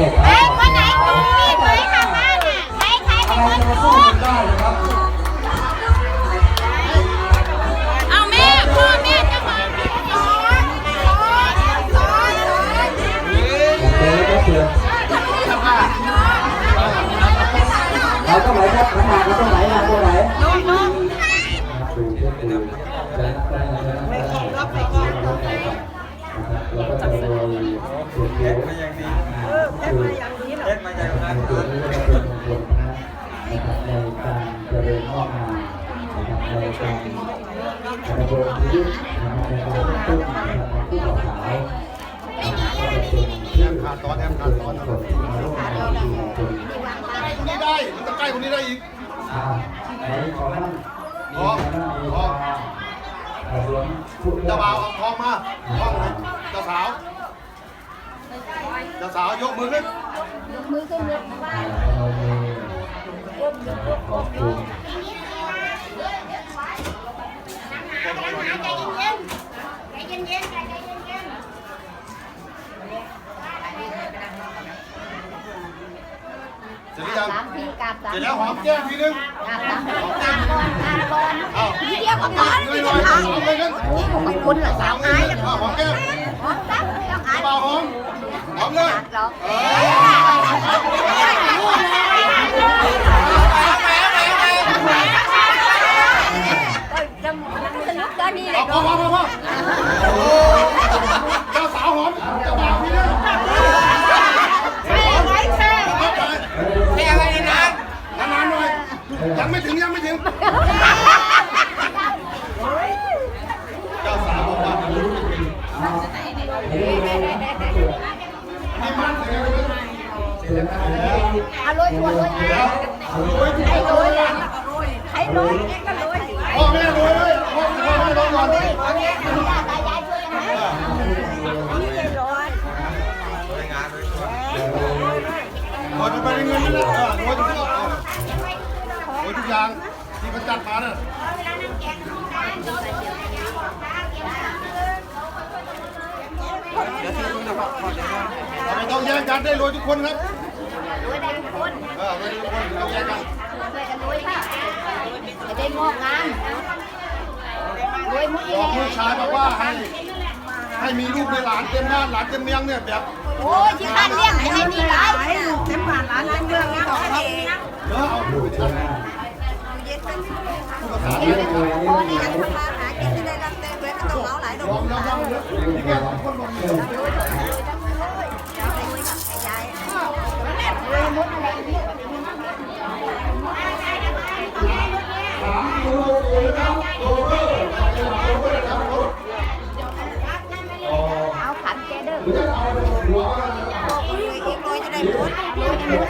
นึ่งร้อยเอาเลยเอ้ยคนไหนคุณมีดไว้ข้างหน้าน่ะใครใครอะเป็นคนจะมาสู้กันได้นะครับเอาแม่พ่อแม่จะมาโอเคแล้วก็เสือเราต้องไหนครับน้ำหนักเราต้องไหนนะตัวไหนลุงลุงดูเพื่อจะได้ไม่รับไปก่อน เราก็จะโรยเผ็ดเผ็ดมาอย่างดีเผ็ดมาอย่างดีเผ็ดมาอย่างนั้นตัวนี้ก็จะเป็นมงคลนะครับในการเจริญงอกงามนะครับในการดำรงชีวิตนะครับในการต้นนะครับของผู้บ่าวสาวนะครับก็จะเป็นชื่อขาดตอนแอมขาดตอนที่มาร่วมในพิธีมงคลคนนี้ได้ มันจะใกล้คนนี้ได้อีกอ่าในขอท่านขอขอหลวง เจ้าบ่าวเอาทองมาทองให้เจ้าสาว เจ้าสาวยกมือขึ้นมือขึ้นเลยขอบคุณใจเย็นๆใจเย็นๆใจเย็น เสร็จหรือยังๆสามทีกราบสามเสร็จแล้วหอมแก้มทีนึงกราบสามทีกราบก่อนกราบก่อนเอาทีเดียวก็ก่อนเงทียเดีหยน่วอยเอาหอมเลยกันนี่ของคุณเหรอสาวอายจะเอาหอมแก้มหอมตั้งไม่ต้องอายเจ้าบ่าวหอมหอมเลยหรอกจะสนุกก็นี่เลเอายพอพอพอพอเจ้าสาวหอม เจ้าบ่าวทีนึง ใช่ไว้ใช่ เอาไป แค่ไว้นาน นานๆหน่อย ยังไม่ถึงยังไม่ถึง เจ้าสาวบอกว่ามีมั่นเลยนะ อร่อยชวนเลยนะให้รวยให้รวยเองก็รวยพ่อแม่รวยเลยพ่อแม่รวยก่อนต ไม่ต้องแย่งกันได้รวยทุกคนครับรวยได้ทุกคนเออรวยทุกคนไม่ต้องแย่งกันช่วยกันรวยค่ะจะได้งอกงามรวยมุ้ยบอกลูกชายบอกว่าให้ให้มีลูกในหลานเต็มบ้านหลานเต็มเมียงเนี่ยแบบโอ้ยที่บ้านเลี้ยงให้มีหลายเต็มผ่านร้านเต็มเมืองนะของเขาเนื้อเอาลูกชายผู้ประสานเรื่องรวยเรื่องรวยหากินจะได้รับเต็มเลยก็ต้องเอาหลายดอกยอมยอมยอมเยอะ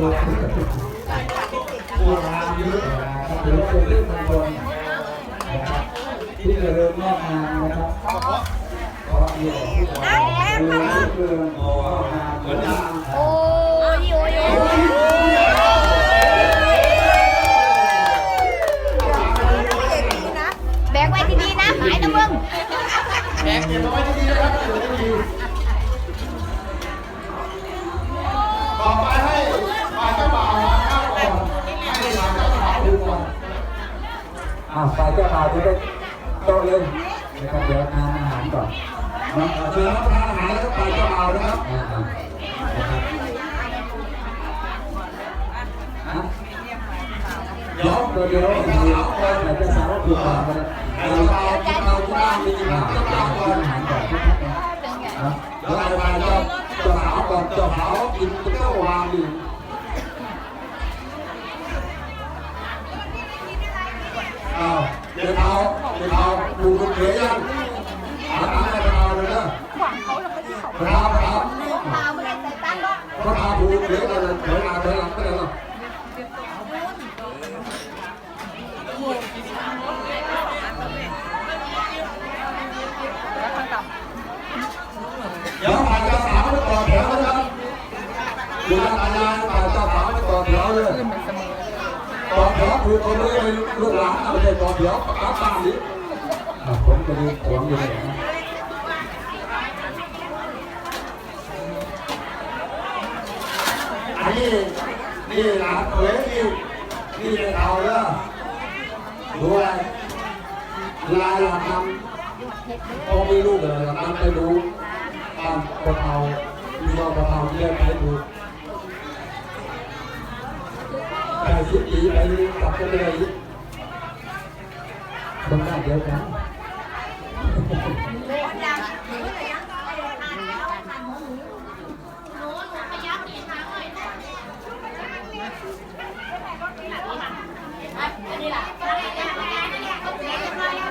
สาวตัวตัวราเยอะนะครับถือเป็นเรื่องมงคลนะครับที่จะเริ่มงอกงามนะครับเฉพาะเพราะมีของผู้ชายเมือเมืองงอเหมือนกันโอ้ยโอ้ย จ้าบ่าวจะได้โต๊ะเลยนะครับเดี๋ยวทานอาหารก่อนนะเชิญรับประทานอาหารแล้วก็ฝ่ายเจ้าบ่าวนะครับอ่าๆนะครับฮะเดี๋ยวเดี๋ยวเดี๋ยวเดี๋ยวฝ่ายเจ้าสาวถูกก่อนก็ได้เราเราเราที่บ้านมีอาหารเจ้าบ่าวกินอาหารก่อนนะเดี๋ยวเอาไปเจ้าเจ้าสาวก่อนเจ้าสาวกินเจ้าวางอยู่อ้าวเดี๋ยวเอาเดี๋ย ตาตาขาวไม่ตอบเดี๋ยวเลยตอบเดี๋ยวคือคนเลยไปลูกหลานเอาไปตอบเดี๋ยวกลับบ้านนี้ผมจะดูของอยู่ไหนนะอันนี้นี่หลานเขยนี่นี่เป็นเอาเด้อดูอะลายหลานทำพอมีลูกเลยหลานไปดูตามกระเพามีเราเพาเรียกไปดู ไปสิบปีไปกลับกันเลยคนบ้านเดียวกัน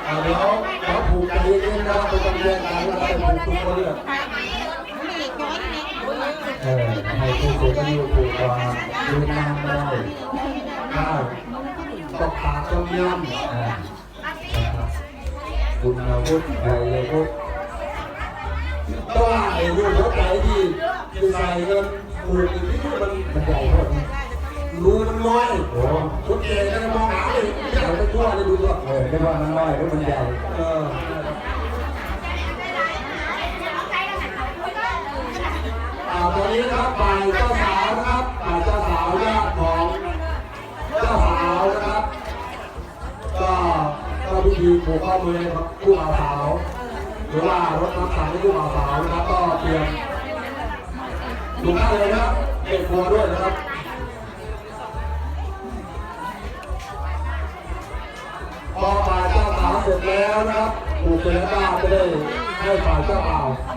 เอาเดี๋ยวเดี๋ยวผูกใจเย็นๆนะครับไปต้องแยกกันแล้วไปผูกทุกคนเลยเออให้ผู้สูงอายุผูกก่อนดูนานไม่ได้ ได้ต้องปากต้องย้ำคุณอาวุธไอ้อาวุธต้องว่าไอ้ลูกหัวใจที่ที่ใส่เงินผูกอีกที่มันมันใหญ่เท่ารูมันน้อยโอ้คนเก่งก็มองหาเลยอยากไปทั่วเลยดูด้วเออไม่ว่ามันน้อยหรือมันใหญ่เออ ผูกข้อมือนะครับผู้มาสาวหรือว่ารถน้ำสังให้ผู้มาสาวนะครับ ก็เตรียมดูได้เลยนะครับเก็บครัวด้วยนะครับพอฝ่ายเจ้าสาวเสร็จแล้วนะครับผูกเสร็จแล้วก็จะได้ให้ฝ่ายเจ้าบ่าว